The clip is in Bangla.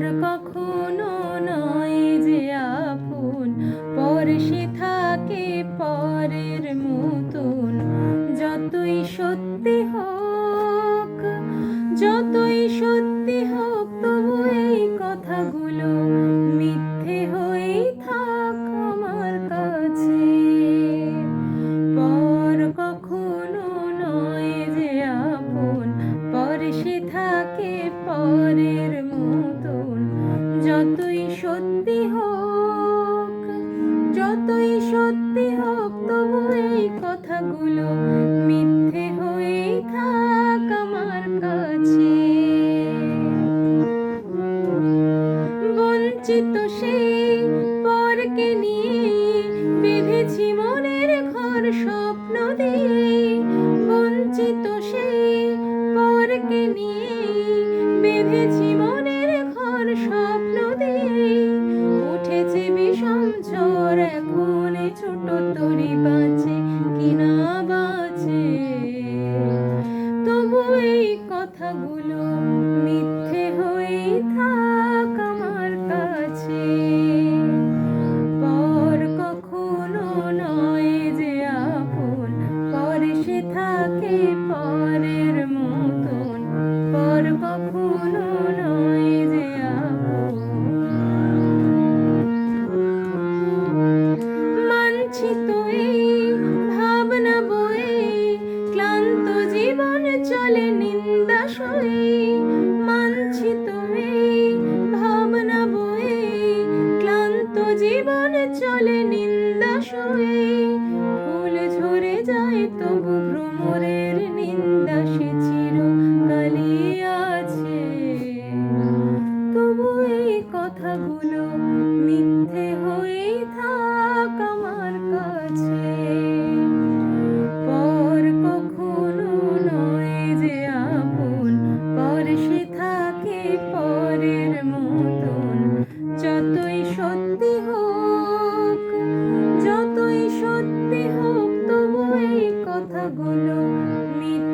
পর কখনো নয় যে আপন, পর সে থাকে পরের মতন। যতই সত্যি হোক, যতই সত্যি হোক কথাগুলো মিথ্যে হয়ে থাক আমার কাছে। বঞ্চিত সেই পরকে নিয়ে বেঁধেছি মনের ঘর স্বপ্ন দিয়ে। বঞ্চিত সেই পরকে নিয়ে বেঁধেছি মনের ঘর স্বপ্ন দিয়ে। উঠেছে বিষম ঝড়, এখন ছোট তরি বাঁচে এই কথাগুলো মিথ্যে হয়ে থাক আমার কাছে। পর কখনো নয় যে আপন, পর সে থাকে পরের মতন। পর কখনো নয় যে আপন। মানছি তো নিন্দা ফুল ঝরে যায় তবু ভ্রমরের নিন্দা সে চিরকালই আছে। তবু এই কথাগুলো কথাগুলো মিথ্যা